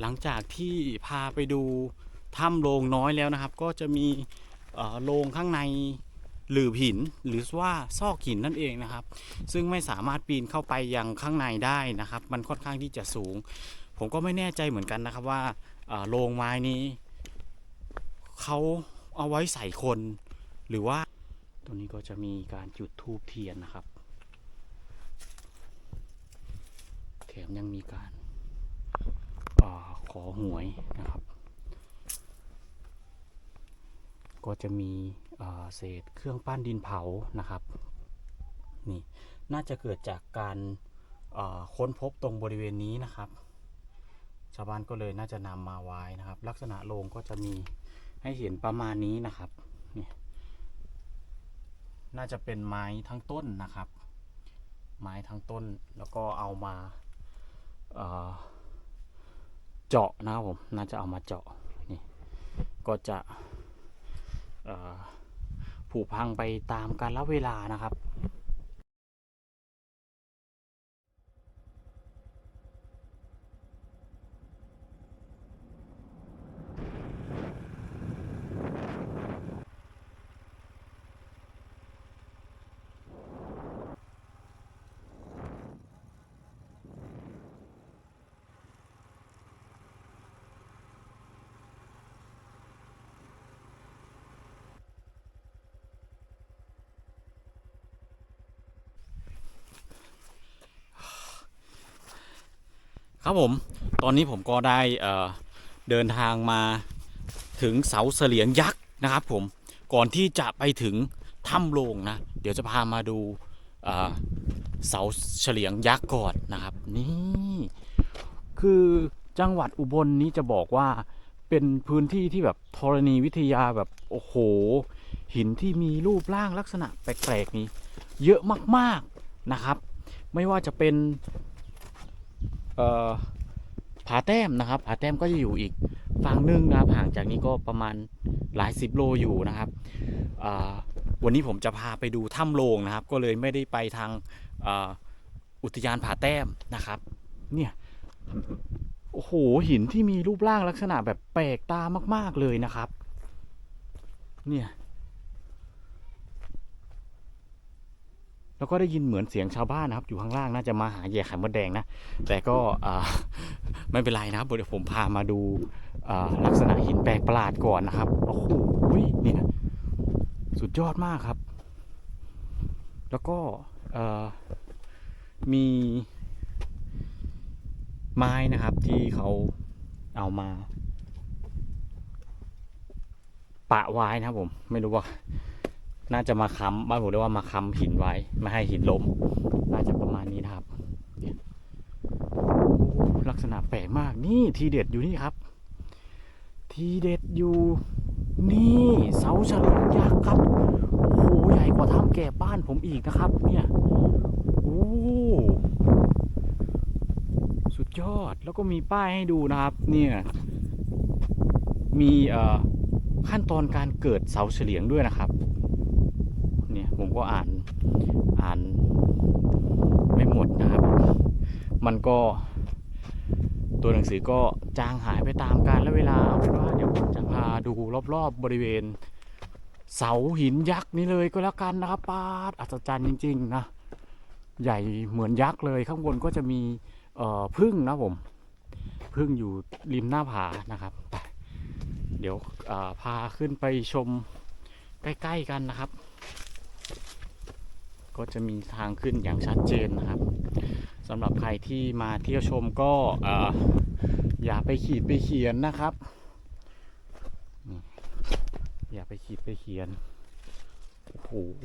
หลังจากที่พาไปดูถ้ำโลงน้อยแล้วนะครับ ก็จะมีโลงข้างในหลืบหินหรือว่าซอกหินนั่นเองนะครับ ซึ่งไม่สามารถปีนเข้าไปยังข้างในได้นะครับ มันค่อนข้างที่จะสูง ผมก็ไม่แน่ใจเหมือนกันนะครับว่าโลงไม้นี้เขาเอาไว้ใส่คน หรือว่าตรงนี้ก็จะมีการจุดธูปเทียนนะครับแถมยังมีการ อขอหวยนะครับ ก็จะมีเศษเครื่องปั้นดินเผานะครับนี่น่าจะเกิดจากการค้นพบตรงบริเวณนี้นะครับ ชาวบ้านก็เลยน่าจะนำมาไว้นะครับ ลักษณะโลงก็จะมีให้เห็นประมาณนี้นะครับนี่น่าจะเป็นไม้ทั้งต้นนะครับ ไม้ทั้งต้นแล้วก็เอามาอ่อ เจาะนะครับผมน่าจะเอามาเจาะนี่ก็จะผูกพังไปตามการลเวลานะครับ ครับผม ตอนนี้ผมก็ได้เดินทางมาถึงเสาเสลียงยักษ์นะครับ ผม ก่อนที่จะไปถึงถ้ำโลงนะ เดี๋ยวจะพามาดูเสาเฉลียงยักษ์ก่อนนะครับ นี่ คือจังหวัดอุบลนี้จะบอกว่าเป็นพื้นที่ที่แบบธรณีวิทยาแบบโอ้โห หินที่มีรูปร่างลักษณะแปลกๆนี้ เยอะมากๆนะครับ ไม่ว่าจะเป็น ผาแต้มนะครับผาแต้มก็จะอยู่อีกฝั่งหนึงนะครับห่างจากนี้ก็ประมาณหลายสิบโลอยู่นะครับวันนี้ผมจะพาไปดูถ้ำโลงนะครับ ก็เลยไม่ได้ไปทางออุทยานผาแต้มนะครับ เนี่ยโอ้โหหินที่มีรูปร่างลักษณะแบบแปลกตามาก ๆเลยนะครับ เนี่ย แล้วก็ได้ยินเหมือนเสียงชาวบ้านนะครับ อยู่ข้างล่างน่าจะมาหาเหย่ไข่มดแดงนะ แต่ก็ไม่เป็นไรนะครับเดี๋ยวผมพามาดูลักษณะหินแปลกประหลาดก่อนนะครับโอ้โหนี่ยสุดยอดมากครับ แล้วก็มีไม้นะครับที่เขาเอามา ปะไว้นะครับผม ไม่รู้ว่า น่าจะมาค้ำบ้านผมเรียกว่ามาค้ำหินไว้ ไม่ให้หินล้ม น่าจะประมาณนี้นะครับ ลักษณะแปลกมากนี่ทีเด็ดอยู่นี่ครับ ทีเด็ดอยู่นี่เสาเฉลียงยักษ์ครับ โอ้โหใหญ่กว่าถ้ำแก่บ้านผมอีกนะครับ เนี่ยโอ้สุดยอดแล้วก็มีป้ายให้ดูนะครับ เนี่ยมีขั้นตอนการเกิดเสาเฉลียงด้วยนะครับ ผมก็อ่านอ่านไม่หมดนะครับ มันก็ตัวหนังสือก็จางหายไปตามกาลและเวลาเอาเป็นว่าเดี๋ยวผมจะพาดูรอบๆบริเวณ เสาหินยักษ์นี่เลยก็แล้วกันนะครับปาดอัศจรรย์จริง ๆ นะ ใหญ่เหมือนยักษ์เลยข้างบนก็จะมีเอ่อพึ่งนะผมพึ่งอยู่ริมหน้าผานะครับ เดี๋ยวพาขึ้นไปชมใกล้ ๆ กันนะครับ ก็จะมีทางขึ้นอย่างชัดเจนนะครับสำหรับใครที่มาเที่ยวชมก็ออย่าไปขีดไปเขียนนะครับ อย่าไปขีดไปเขียน โอ้โห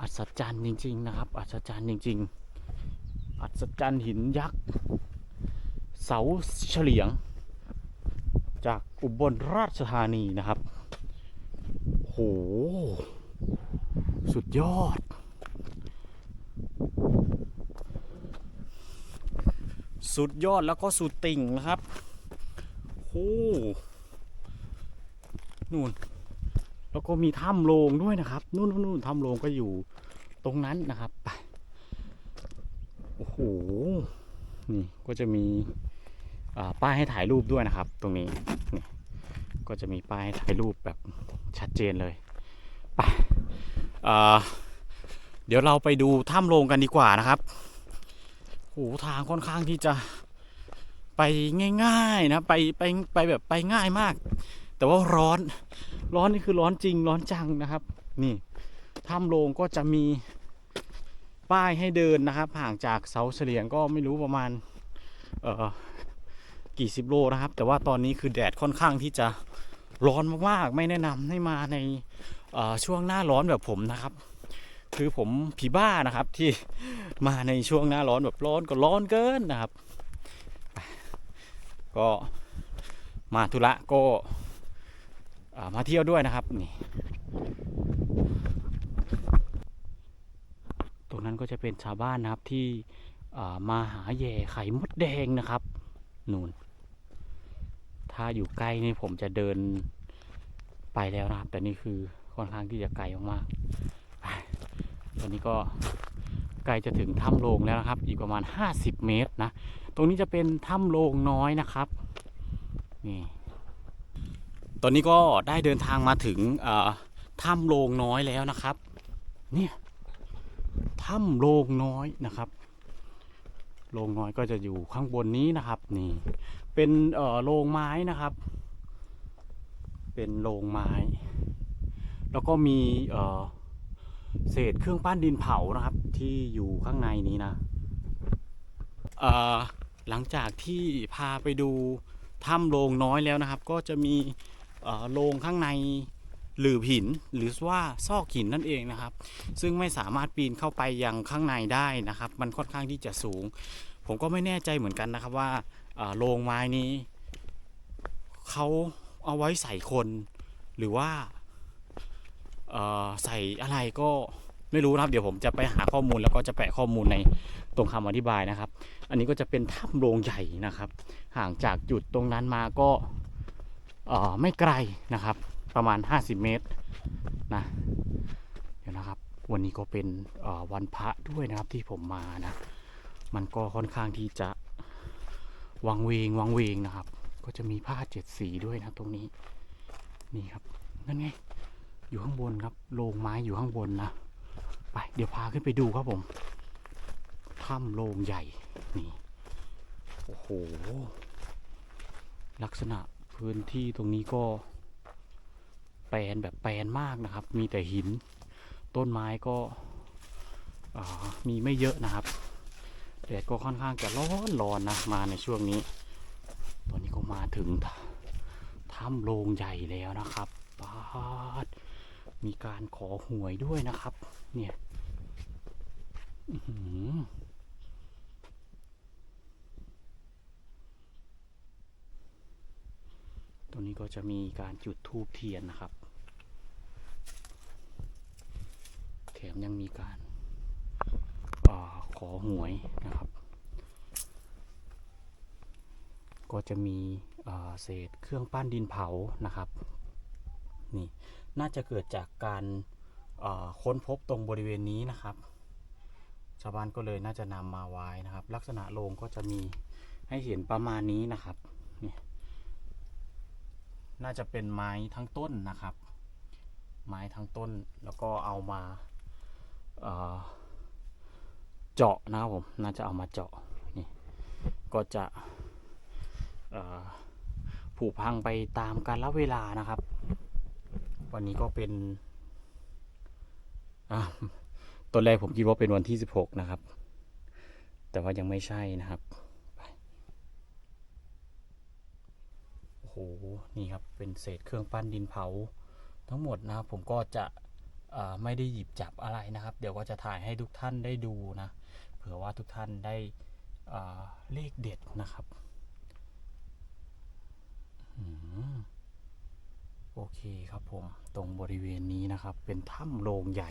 อัศจรรย์จริง ๆ นะครับ อัศจรรย์จริง ๆ อัศจรรย์หินยักษ์ เสาเฉลียง จากอุบลราชธานีนะครับ โอ้โห สุดยอด สุดยอดแล้วก็สุดติ่งนะครับโอ้นู่น แล้วก็มีถ้ำโลงด้วยนะครับ นู่นนู่นถ้ำโลงก็อยู่ตรงนั้นนะครับไปโอ้โห นี่ก็จะมีป้ายให้ถ่ายรูปด้วยนะครับ ตรงนี้นี่ก็จะมีป้ายให้ถ่ายรูปแบบชัดเจนเลยไป เดี๋ยวเราไปดูถ้ำโลงกันดีกว่านะครับโอ้โหทางค่อนข้างที่จะไปง่ายๆนะไปไปไปแบบไปง่ายมาก แต่ว่าร้อนร้อนนี่คือร้อนจริงร้อนจังนะครับ นี่ถ้ำโลงก็จะมีป้ายให้เดินนะครับ ห่างจากเสาเฉลียงก็ไม่รู้ประมาณเออกี่สิบโลนะครับ แต่ว่าตอนนี้คือแดดค่อนข้างที่จะร้อนมากๆ ไม่แนะนำให้มาใน ช่วงหน้าร้อนแบบผมนะครับ คือผมผีบ้านะครับที่มาในช่วงหน้าร้อนแบบร้อนก็ร้อนเกินนะครับ ก็มาธุระก็มาเที่ยวด้วยนะครับนี่ตรงนั้นก็จะเป็นชาวบ้านนะครับที่มาหาแย่ไข่มดแดงนะครับนู่นถ้าอยู่ใกล้นี่ผมจะเดินไปแล้วนะครับ แต่นี่คือ ค่อนข้างที่จะไกลมากๆตอนนี้ก็ใกล้จะถึงถ้ำโลงแล้วนะครับ อีกประมาณ 50 เมตรนะ ตรงนี้จะเป็นถ้ำโลงน้อยนะครับ นี่ ตอนนี้ก็ได้เดินทางมาถึงถ้ำโลงน้อยแล้วนะครับ เนี่ยถ้ำโลงน้อยนะครับ โลงน้อยก็จะอยู่ข้างบนนี้นะครับ นี่ เป็นเอ่อโลงไม้นะครับ เป็นโลงไม้ แล้วก็มีเเศษเครื่องปั้นดินเผานะครับ ที่อยู่ข้างในนี้นะหลังจากที่พาไปดูถ้ำโลงน้อยแล้วนะครับ ก็จะมีโลงข้างในหลืบหินหรือว่าซอกหินนั่นเองนะครับ ซึ่งไม่สามารถปีนเข้าไปยังข้างในได้นะครับ มันค่อนข้างที่จะสูง ผมก็ไม่แน่ใจเหมือนกันนะครับว่าโลงไม้นี้เขาเอาไว้ใส่คนหรือว่า ใส่อะไรก็ไม่รู้นะครับ เดี๋ยวผมจะไปหาข้อมูลแล้วก็จะแปะข้อมูลในตรงคำอธิบายนะครับ อันนี้ก็จะเป็นถ้ำโลงใหญ่นะครับ ห่างจากจุดตรงนั้นมาก็ไม่ไกลนะครับ ประมาณ 50 เมตรนะเดี๋ยวนะครับ วันนี้ก็เป็นวันพระด้วยนะครับที่ผมมานะ มันก็ค่อนข้างที่จะวังเวงวังเวงนะครับ ก็จะมีผ้าเจ็ดสีด้วยนะตรงนี้ นี่ครับ นั่นไง อยู่ข้างบนครับโลงไม้อยู่ข้างบนนะไปเดี๋ยวพาขึ้นไปดูครับผมถ้ำโลงใหญ่นี่โอ้โหลักษณะพื้นที่ตรงนี้ก็แปลนแบบแปลนมากนะครับ มีแต่หิน ต้นไม้ก็มีไม่เยอะนะครับแดดก็ค่อนข้างจะร้อนร้อนนะมาในช่วงนี้ ตอนนี้ก็มาถึงถ้ำโลงใหญ่แล้วนะครับปาด มีการขอหวยด้วยนะครับ เนี่ยตรงนี้ก็จะมีการจุดธูปเทียนนะครับ แถมยังมีการอขอหวยนะครับ ก็จะมีเศษเครื่องปั้นดินเผานะครับ นี่ น่าจะเกิดจากการค้นพบตรงบริเวณนี้นะครับ ชาวบ้านก็เลยน่าจะนำมาไว้นะครับ ลักษณะโลงก็จะมีให้เห็นประมาณนี้นะครับนี่น่าจะเป็นไม้ทั้งต้นนะครับ ไม้ทั้งต้นแล้วก็เอามาเจาะนะครับผมน่าจะเอามาเจาะนี่ก็จะเอ่อผุพังไปตามกาลเวลานะครับ วันนี้ก็เป็นอตอนแรกผมคิดว่าเป็นวันที่ 16 นะครับ แต่ว่ายังไม่ใช่นะครับโอ้โหนี่ครับเป็นเศษเครื่องปั้นดินเผา ทั้งหมดนะครับผมก็จะไม่ได้หยิบจับอะไรนะครับ เดี๋ยวก็จะถ่ายให้ทุกท่านได้ดูนะเผื่อว่าทุกท่านได้เอ่อเลขเด็ดนะครับ อืม โอเคครับผมตรงบริเวณนี้นะครับ เป็นถ้ำโลงใหญ่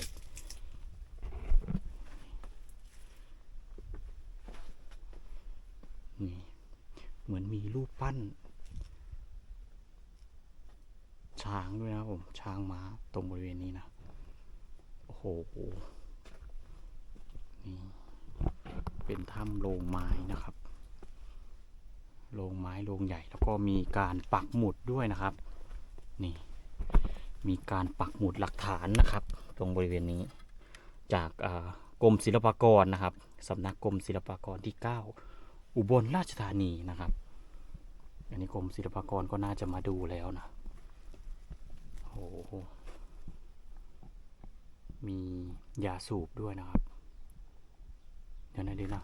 นี่ เหมือนมีรูปปั้น ช้างด้วยนะผม ช้างม้าตรงบริเวณนี้นะ โอ้โห นี่ เป็นถ้ำโลงไม้นะครับโรงไม้โรงใหญ่แล้วก็มีการปักหมุดด้วยนะครับ นี่มีการปักหมุดหลักฐานนะครับ ตรงบริเวณนี้ จากกรมศิลปากรนะครับสำนักกรมศิลปากรที่ 9 อุบลราชธานีนะครับ อันนี้กรมศิลปากรก็น่าจะมาดูแล้วนะโอ้มียาสูบด้วยนะครับเดี๋ยวนะเดี๋ยวนะ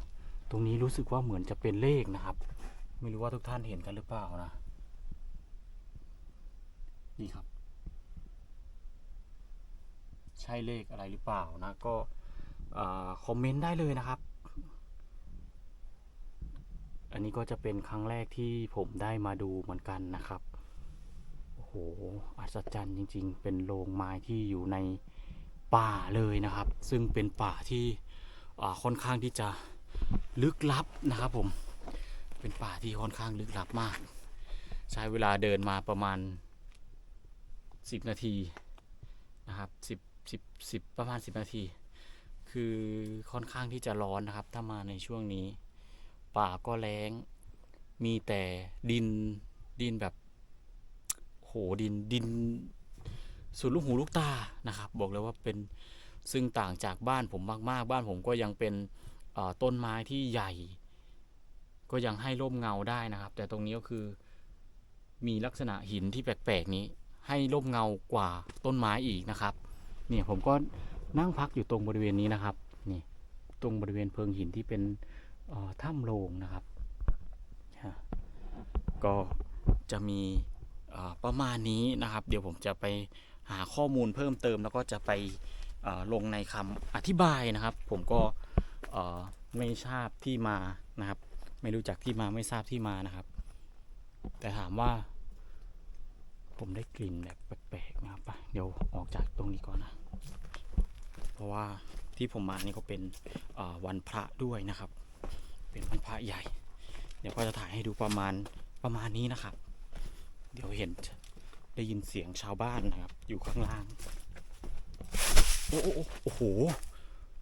ตรงนี้รู้สึกว่าเหมือนจะเป็นเลขนะครับ ไม่รู้ว่าทุกท่านเห็นกันหรือเปล่านะ นี่ครับ ใช่เลขอะไรหรือเปล่านะ ก็คอมเมนต์ได้เลยนะครับ อันนี้ก็จะเป็นครั้งแรกที่ผมได้มาดูเหมือนกันนะครับโอ้โหอัศจรรย์จริง ๆ เป็นโรงไม้ที่อยู่ในป่าเลยนะครับ ซึ่งเป็นป่าที่ค่อนข้างที่จะลึกลับนะครับผมเป็นป่าที่ค่อนข้างลึกลับมาก ใช้เวลาเดินมาประมาณ 10นาทีนะครับ10 10 10ประมาณ10นาที คือค่อนข้างที่จะร้อนนะครับ ถ้ามาในช่วงนี้ ป่าก็แล้ง มีแต่ดินดินแบบโหดินดินสุดลูกหูลูกตานะครับ บอกเลยว่าเป็นซึ่งต่างจากบ้านผมมาก ๆ บ้านผมก็ยังเป็นต้นไม้ที่ใหญ่ ก็ยังให้ร่มเงาได้นะครับ แต่ตรงนี้ก็คือมีลักษณะหินที่แปลก ๆ นี้ ให้ร่มเงากว่าต้นไม้อีกนะครับเนี่ยผมก็นั่งพักอยู่ตรงบริเวณนี้นะครับนี่ตรงบริเวณเพิงหินที่เป็นถ้ำโลงนะครับ ก็จะมีประมาณนี้นะครับ เดี๋ยวผมจะไปหาข้อมูลเพิ่มเติมแล้วก็จะไปลงในคำอธิบายนะครับ ผมก็ไม่ทราบที่มานะครับ ไม่รู้จักที่มาไม่ทราบที่มานะครับ แต่ถามว่า ผมได้กลิ่นแบบแปลกๆนะครับเดี๋ยวออกจากตรงนี้ก่อนนะ เพราะว่าที่ผมมานี่ก็เป็นวันพระด้วยนะครับ เป็นวันพระใหญ่ เดี๋ยวก็จะถ่ายให้ดูประมาณประมาณนี้นะครับ เดี๋ยวเห็นได้ยินเสียงชาวบ้านนะครับ อยู่ข้างล่าง โอ้โอ้โอ้โอ้โห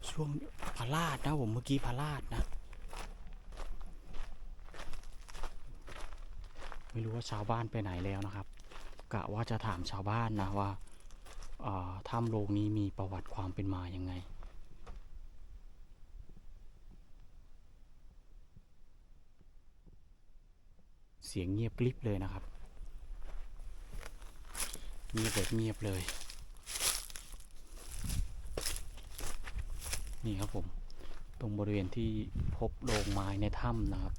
ช่วงพาลาดนะผมเมื่อกี้พาลาดนะ ไม่รู้ว่าชาวบ้านไปไหนแล้วนะครับ กะว่าจะถามชาวบ้านนะว่าถ้ำโลงนี้มีประวัติความเป็นมายังไง เสียงเงียบกริบเลยนะครับ เงียบแบบเงียบเลย นี่ครับผม ตรงบริเวณที่พบโลงไม้ในถ้ำนะครับ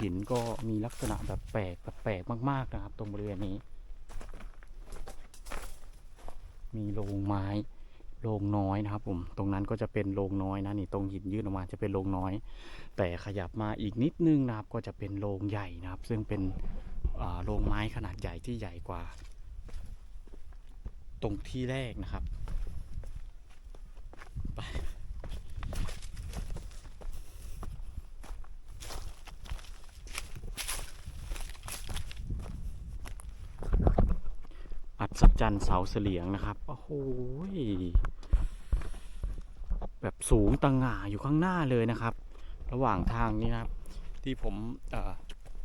หินก็มีลักษณะแบบแปลกแบบแปลกมาก ๆนะครับ ตรงบริเวณนี้ มีโรงไม้โรงน้อยนะครับผมตรงนั้นก็จะเป็นโรงน้อยนะนี่ตรงหินยื่นออกมาจะเป็นโรงน้อย แต่ขยับมาอีกนิดนึงนะครับก็จะเป็นโรงใหญ่นะครับ ซึ่งเป็นโรงไม้ขนาดใหญ่ที่ใหญ่กว่า ตรงที่แรกนะครับไป อัศจรรย์เสาเสลียงนะครับ โอ้โหแบบสูงตังหง่าอยู่ข้างหน้าเลยนะครับ ระหว่างทางนี้นะครับ ที่ผมเ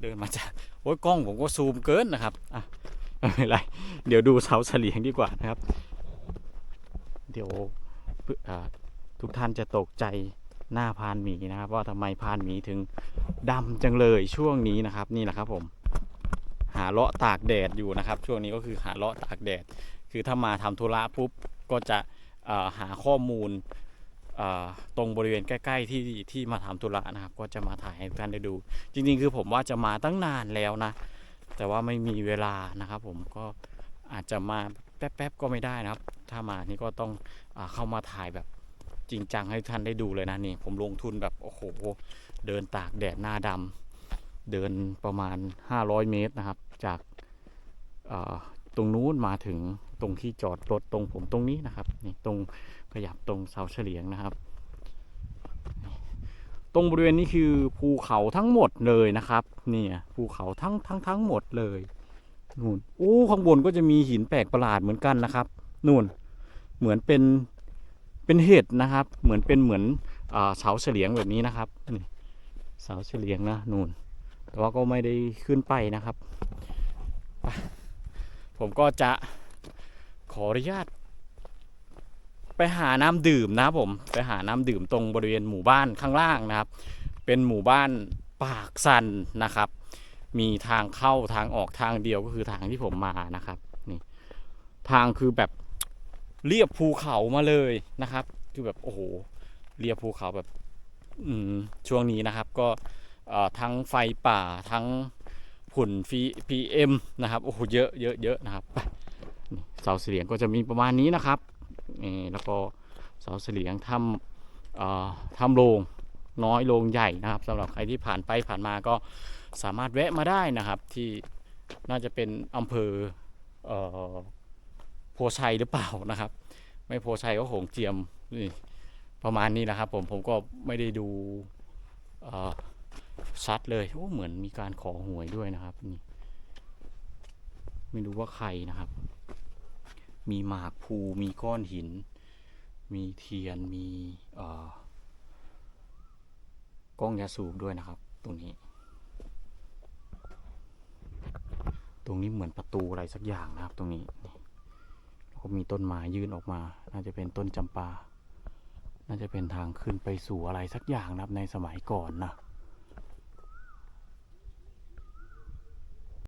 เดินมาจากโอ้ยกล้องผมก็ซูมเกินนะครับอะไม่เป็นไรเดี๋ยวดูเสาเสลียงดีกว่านะครับ เดี๋ยวเอ่อทุกท่านจะตกใจหน้าพานหมีนะครับ ว่าทำไมพานหมีถึงดำจังเลยช่วงนี้นะครับ นี่แหละครับผม หาเลาะตากแดดอยู่นะครับ ช่วงนี้ก็คือหาเลาะตากแดด คือถ้ามาทำธุระปุ๊บก็จะหาข้อมูลตรงบริเวณใกล้ ๆ ที่ที่มาทำธุระนะครับ ก็จะมาถ่ายให้ท่านได้ดู จริง ๆ คือผมว่าจะมาตั้งนานแล้วนะ แต่ว่าไม่มีเวลานะครับ ผมก็อาจจะมาแป๊บๆก็ไม่ได้นะครับ ถ้ามานี่ก็ต้องอเข้ามาถ่ายแบบจริงจังให้ท่านได้ดูเลยนะนี่ ผมลงทุนแบบโอ้โหเดินตากแดดหน้าดำ เดินประมาณ 500 เมตรนะครับ จากตรงนู้นมาถึงตรงที่จอดรถตรงผมตรงนี้นะครับนี่ตรงขยับตรงเสาเฉลียงนะครับ ตรงบริเวณนี้คือภูเขาทั้งหมดเลยนะครับนี่ภูเขาทั้งทั้งทั้งหมดเลยนู่นโอ้ข้างบนก็จะมีหินแปลกประหลาดเหมือนกันนะครับนู่นเหมือนเป็นเป็นเห็ดนะครับ เหมือนเป็นเหมือนเสาเฉลียงแบบนี้นะครับเสาเฉลียงนะนู่น แต่ว่าก็ไม่ได้ขึ้นไปนะครับ ผมก็จะขออนุญาต ไปหาน้ำดื่มนะผมไปหาน้ำดื่มตรงบริเวณหมู่บ้านข้างล่างนะครับ เป็นหมู่บ้านปากสันนะครับ มีทางเข้าทางออกทางเดียวก็คือทางที่ผมมานะครับนี่ทางคือแบบเรียบภูเขามาเลยนะครับ คือแบบโอ้โหเรียบภูเขาแบบ อืมช่วงนี้นะครับ ก็ ทั้งไฟป่าทั้งฝุ่นฟีพีเอ็มนะครับโอ้โหเยอะเยอะเยอะนะครับเสาเสียงก็จะมีประมาณนี้นะครับนี่แล้วก็เสาเสียงถ้ำเอ่อถ้ำโลงน้อยโลงใหญ่นะครับสำหรับใครที่ผ่านไปผ่านมาก็สามารถแวะมาได้นะครับที่น่าจะเป็นอำเภอเอ่อโพชัยหรือเปล่านะครับ ไม่โพชัยก็โขงเจียมนี่ประมาณนี้นะครับผมผมก็ไม่ได้ดู เอ่อชัดเลยโอ้เหมือนมีการขอหวยด้วยนะครับนี่ไม่รู้ว่าใครนะครับ มีหมากภูมีก้อนหิน มีเทียนมีกล้องยาสูบด้วยนะครับ ตรงนี้ ตรงนี้เหมือนประตูอะไรสักอย่างนะครับ ตรงนี้แล้วก็มีต้นไม้ยื่นออกมา น่าจะเป็นต้นจำปา น่าจะเป็นทางขึ้นไปสู่อะไรสักอย่างนะครับในสมัยก่อนนะ